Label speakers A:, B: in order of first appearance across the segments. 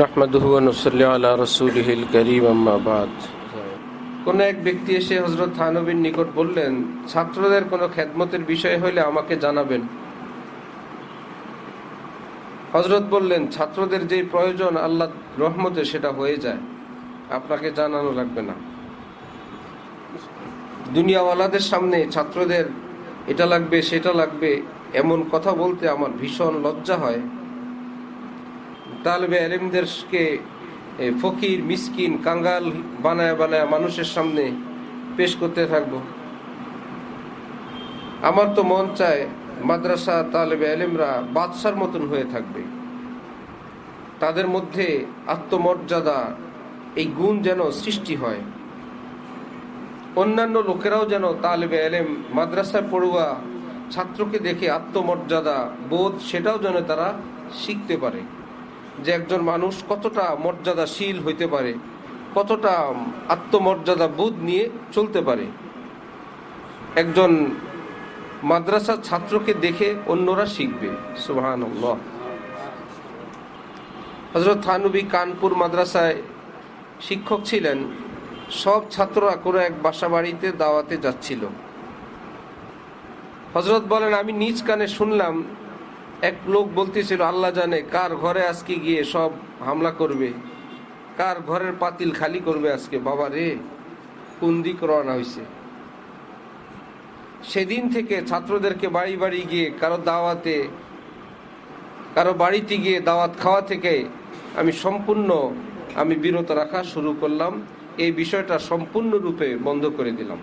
A: নাহমাদুহু নসল্লি আলা রসুলহিল করিম আম্মাবাদ কোনো এক ব্যক্তি এসে হজরত থানবীর নিকট বললেন, ছাত্রদের কোনো খেদমতের বিষয় হইলে আমাকে জানাবেন। হজরত বললেন, ছাত্রদের যে প্রয়োজন আল্লাহ রহমতে সেটা হয়ে যায়। আপনাকে জানানো লাগবে না। দুনিয়াওয়ালাদের সামনে ছাত্রদের, এটা লাগবে, সেটা লাগবে, এমন কথা বলতে আমার ভীষণ লজ্জা হয়। তালবে আলিমদেরকে ফকির, মিসকিন, কাঙ্গাল বানায় বানায় মানুষের সামনে পেশ করতে থাকব। আমার তো মন চায় মাদ্রাসা তালেবে আলিমরা বাদশার মতন হয়ে থাকবে। তাদের মধ্যে আত্মমর্যাদা, এই গুণ যেন সৃষ্টি হয়। অন্যান্য লোকেরাও যেন তালেবে আলেম মাদ্রাসায় পড়ুয়া ছাত্রকে দেখে আত্মমর্যাদা বোধ, সেটাও যেন তারা শিখতে পারে। যে একজন মানুষ কতটা মর্যাদাশীল হইতে পারে, কতটা আত্মমর্যাদা বোধ নিয়ে চলতে পারে। একজন মাদ্রাসার ছাত্রকে দেখে অন্যরা শিখবে সুবাহান হজরত থানুবি কানপুর মাদ্রাসায় শিক্ষক ছিলেন, সব ছাত্ররা কোনো এক বাসা বাড়িতে দাওয়াতে যাচ্ছিল। হজরত বলেন, আমি নিজ কানে শুনলাম এক লোক বলতেছিল, আল্লাহ জানে, কার ঘরে আজকে গিয়ে সব হামলা করবে? কার ঘরের পাতিল খালি করবে আজকে? বাবা রে, কোন দিক রওনা হয়েছে সেদিন থেকে ছাত্রদেরকে বাড়ি বাড়ি গিয়ে, কারও দাওয়াতে, কারও বাড়িতে গিয়ে দাওয়াত খাওয়া থেকে আমি সম্পূর্ণ, আমি বিরত রাখা শুরু করলাম। এই বিষয়টা সম্পূর্ণরূপে বন্ধ করে দিলাম।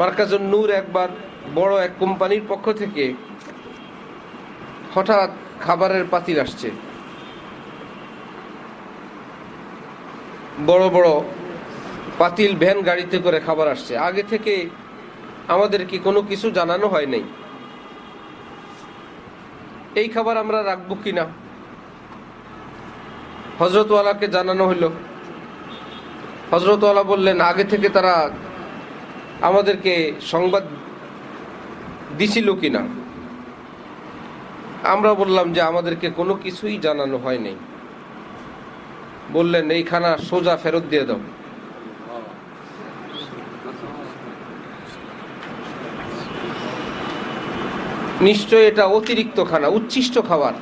A: মার্কাজুন নূর একবার বড় এক কোম্পানির পক্ষ থেকে হঠাৎ খাবারের পাতিল আসছে। বড় বড় পাতিল ভ্যান গাড়িতে করে খাবার আসছে। আগে থেকে আমাদেরকে কোনো কিছু জানানো হয় নাই? এই খাবার আমরা রাখব কিনা হজরতওয়ালাকে জানানো হলো হজরতওয়ালা বললেন, আগে থেকে তারা আমাদেরকে সংবাদ দিছিল কিনা আমরা বললাম যে আমাদেরকে কোনো কিছুই জানানো হয় নাই বললেন এই খানা সোজা ফেরত দিয়ে দাও। নিশ্চয় এটা অতিরিক্ত খানা, উচ্ছিষ্ট খাবার।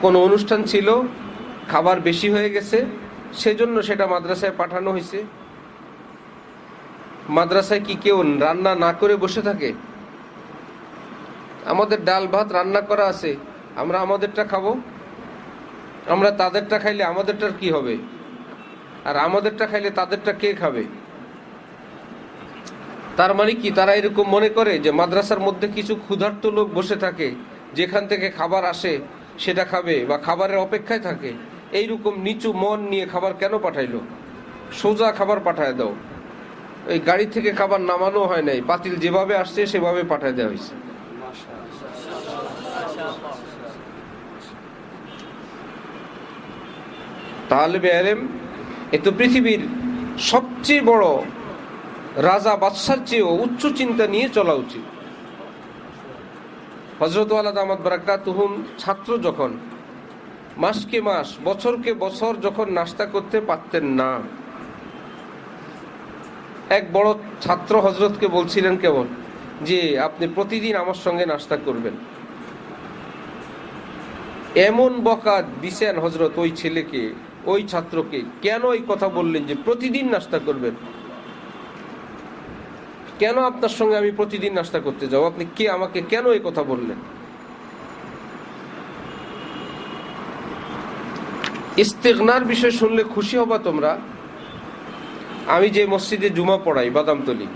A: কোনো অনুষ্ঠান ছিল, খাবার বেশি হয়ে গেছে, সেজন্য সেটা মাদ্রাসায় পাঠানো হয়েছে। মাদ্রাসায় কি কেউ রান্না না করে বসে থাকে? আমাদের ডাল ভাত রান্না করা আছে, আমরা আমাদেরটা খাব? আমরা তাদেরটা খাইলে আমাদেরটার কি হবে? আর আমাদেরটা খাইলে তাদেরটা কে খাবে? তার মানে কি, তারা এরকম মনে করে যে মাদ্রাসার মধ্যে কিছু ক্ষুধার্ত লোক বসে থাকে, যেখান থেকে খাবার আসে, সেটা খাবে বা খাবারের অপেক্ষায় থাকে। এইরকম নিচু মন নিয়ে খাবার কেন পাঠাইলো? সোজা খাবার পাঠায় দাও। এই গাড়ি থেকে খাবার নামানো হয় নাই, পাতিল যেভাবে আসছে সেভাবে পাঠায় দেওয়া হয়েছে। তাহলে বেআলেম এ তো পৃথিবীর সবচেয়ে বড় রাজা বাদশার চেয়েও উচ্চ চিন্তা নিয়ে চলা উচিত। হজরত আলাদ আহমদ ছাত্র যখন, মাসকে মাস, বছরকে বছর যখন নাস্তা করতে পারতেন না, এক বড় ছাত্র হজরতকে বলছিলেন কেবল যে, আপনি প্রতিদিন আমার সঙ্গে নাস্তা করবেন। এমন বকা দিছেন হজরত ওই ছেলেকে, ওই ছাত্রকে, কেন এই কথা বললেন যে প্রতিদিন নাস্তা করবেন? কেন আপনার সঙ্গে আমি প্রতিদিন নাস্তা করতে যাব? আপনি কে আমাকে কেন এই কথা বললেন? ইস্তেগনার বিষয় শুনলে খুশি হবা তোমরা। আমি যে মসজিদে জুমা পড়াই বাদামতলি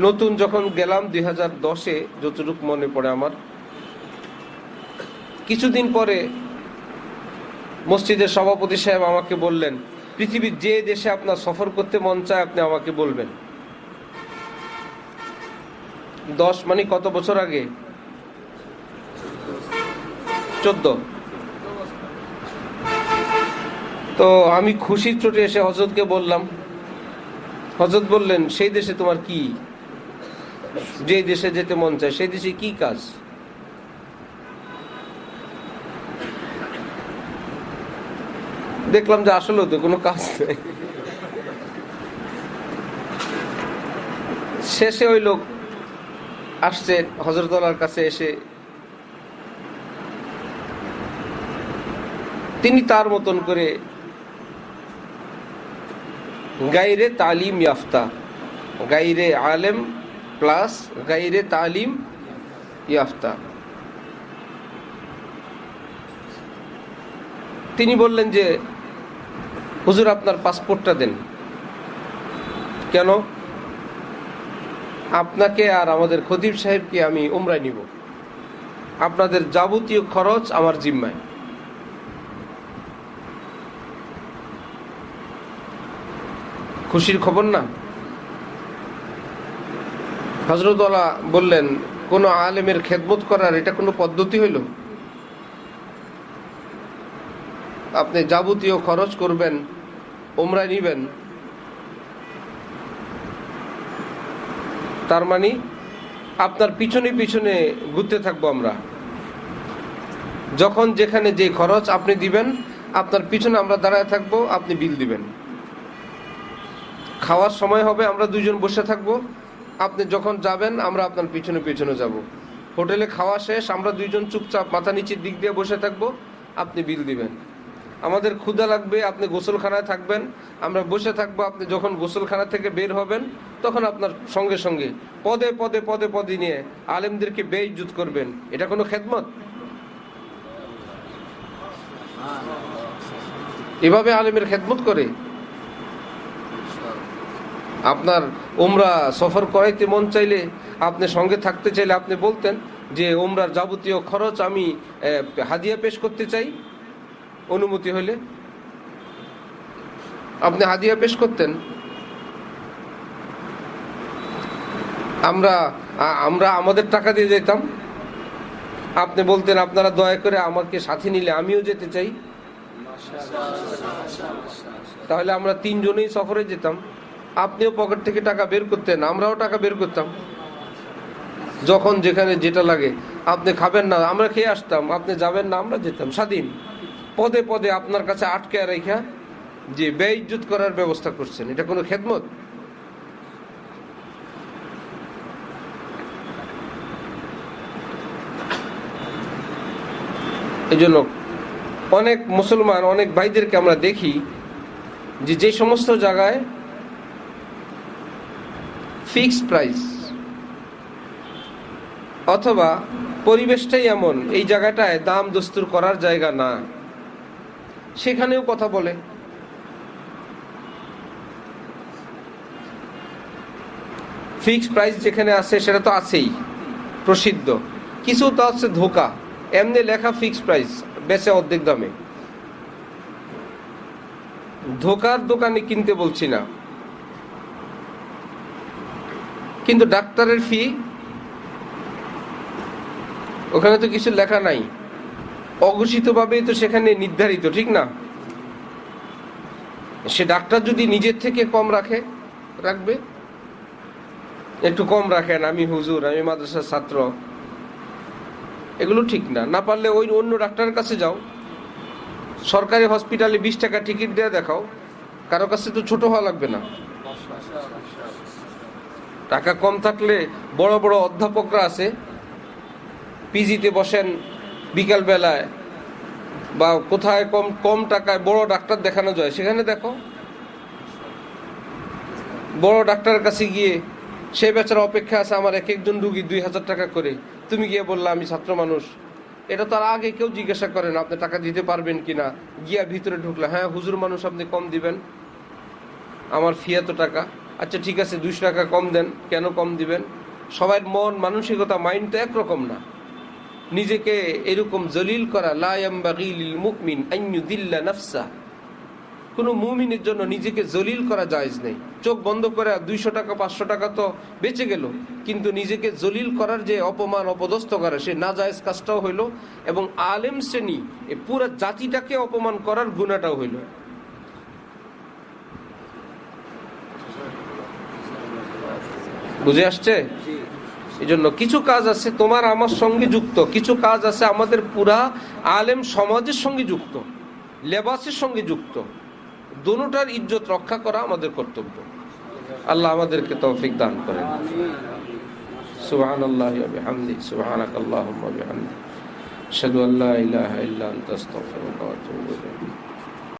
A: নতুন যখন গেলাম দুই হাজার দশে, যতটুকু মনে পড়ে আমার কিছুদিন পরে মসজিদের সভাপতি সাহেব আমাকে বললেন, পৃথিবীর যে দেশে আপনার সফর করতে মন চায়, আপনি আমাকে বলবেন। দশ মানে কত বছর আগে? চোদ্দ। তো আমি খুশির চোটে এসে হজরতকে বললাম হজরত বললেন, সেই দেশে তোমার কি? যে দেশে যেতে মন চায়, সেই দেশে কি কাজ? দেখলাম যে আসলে তো কোনো কাজ নেই। শেষে ওই লোক আসছে হজরতলার কাছে এসে তিনি তার মতন করে গাইরে তালিম ইয়াফতা গাইরে আলেম প্লাস গাইরে তালিম ইয়াফতা। তিনি বললেন যে হুজুর, আপনার পাসপোর্টটা দেন। কেন? আপনাকে আর আমাদের খতিব সাহেবকে আমি উমরায় নিব। আপনাদের যাবতীয় খরচ আমার জিম্মায়। খুশির খবর না? হজরতওয়ালা বললেন, কোন আলেমের খেদমত করার এটা কোনো পদ্ধতি হইল? আপনি যাবতীয় খরচ করবেন ওমরায় নিবেন। তার মানে আপনার পিছনে পিছনে ঘুরতে থাকব আমরা। যখন যেখানে যে খরচ আপনি দিবেন, আপনার পিছনে আমরা দাঁড়ায় থাকব, আপনি বিল দিবেন। খাওয়ার সময় হবে, আমরা দুজন বসে থাকব। আপনি যখন যাবেন, আমরা আপনার পিছনে পিছনে যাব। হোটেলে খাওয়া শেষ, আমরা দুইজন চুপচাপ মাথা নিচের দিক দিয়ে বসে থাকব, আপনি বিল দিবেন। আমাদের ক্ষুধা লাগবে, আপনি গোসলখানায় থাকবেন, আমরা বসে থাকব, আপনি যখন গোসলখানা থেকে বের হবেন, তখন আপনার সঙ্গে সঙ্গে পদে পদে পদে পদে নিয়ে আলেমদেরকে বেইজ্জুত করবেন। এটা কোনো খেদমত? এভাবে আলেমের খেদমত করে? আপনার ওমরা সফর করাইতে মন চাইলে, আপনি সঙ্গে থাকতে চাইলে আপনি বলতেন যে ওমরার যাবতীয় খরচ আমি হাদিয়া পেশ করতে চাই। অনুমতি হলে আপনি হাদিয়া পেশ করতেন। আমরা আমরা আমাদের টাকা দিয়ে যেতাম। আপনি বলতেন, আপনারা দয়া করে আমাকে সাথে নিলে আমিও যেতে চাই। তাহলে আমরা তিনজনেই সফরে যেতাম। আপনিও পকেট থেকে টাকা বের করতেন, আমরাও টাকা বের করতাম। যখন যেখানে যেটা লাগে, আপনি খাবেন না, আমরা খেয়ে আসতাম, আপনি যাবেন না, আমরা যেতাম, স্বাধীন। পদে পদে আপনার কাছে আটকে রেখা যে বেইজ্জত করার ব্যবস্থা করছেন, এটা কোনো খেদমত? এই জন্য অনেক মুসলমান, অনেক ভাইদেরকে আমরা দেখি যে যে সমস্ত জায়গায় ফিক্সড প্রাইস অথবা পরিবেশটাই এমন, এই জায়গাটায় দাম দস্তুর করার জায়গা না। সেখানেও কথা বলে। ফিক্সড প্রাইস যেখানে আছে, সেটা তো আছেই, প্রসিদ্ধ। কিছু তো আছে ধোকা, এমনি লেখা ফিক্সড প্রাইস বেচে অর্ধেক দামে। ধোকার দোকানে কিনতে বলছি না। কিন্তু ডাক্তারের ফি ওখানে তো কিছু লেখা নাই। অঘোষিতভাবেই তো সেখানে নির্ধারিত, ঠিক না? সে ডাক্তার যদি নিজের থেকে কম রাখে, রাখবে? একটু কম রাখেন, আমি হুজুর, আমি মাদ্রাসার ছাত্র। এগুলো ঠিক না। না পারলে ওই অন্য ডাক্তারের কাছে যাও। সরকারি হসপিটালে বিশ টাকা টিকিট দেওয়া দেখাও। কারও কাছে তো ছোট হওয়া লাগবে না। টাকা কম থাকলে বড় বড় অধ্যাপকরা আছে। পিজিতে বসেন বিকাল বেলায় বা কোথায় কম কম টাকায় বড় ডাক্তার দেখানো যায়? সেখানে দেখো। বড় ডাক্তারের কাছে গিয়ে সে বেচারা অপেক্ষা আছে আমার এক একজন রুগী দুই হাজার টাকা করে। তুমি গিয়ে বললা, আমি ছাত্র মানুষ। এটা তার আগে কেউ জিজ্ঞাসা করেন আপনি টাকা দিতে পারবেন কি না গিয়া ভিতরে ঢুকলে হ্যাঁ হুজুর মানুষ, আপনি কম দিবেন। আমার ফি এত টাকা। আচ্ছা ঠিক আছে দুশো টাকা কম দেন। কেন কম দিবেন? সবার মন, মানসিকতা মাইন্ড তো একরকম না। নিজেকে এরকম জলিল করা লায়াম্বাগিল নাফসা। কোনো মুমিনের জন্য নিজেকে জলিল করা জায়েজ নেই। চোখ বন্ধ করে দুইশো টাকা, পাঁচশো টাকা তো বেঁচে গেল। কিন্তু নিজেকে জলিল করার যে অপমান অপদস্থ করে, সে না জায়েজ কাজটাও হইল এবং আলেম শ্রেণি, এ পুরো জাতিটাকে অপমান করার গুণাটাও হইল। বুঝে আসছে? এজন্য কিছু কাজ আছে তোমার আমার সঙ্গে যুক্ত, কিছু কাজ আছে আমাদের পুরা আলেম সমাজের সঙ্গে যুক্ত, লেবাসের সঙ্গে যুক্ত। দোনোটার ইজ্জত রক্ষা করা আমাদের কর্তব্য। আল্লাহ আমাদেরকে তৌফিক দান করেন। সুবহান আল্লাহ বিহামদি সুবহানাক আল্লাহুম্মা বিহামদি আশহাদু আল্লা ইলাহা ইল্লা আনতা, আস্তাগফিরুকা ওয়া আতুবু ইলাইক।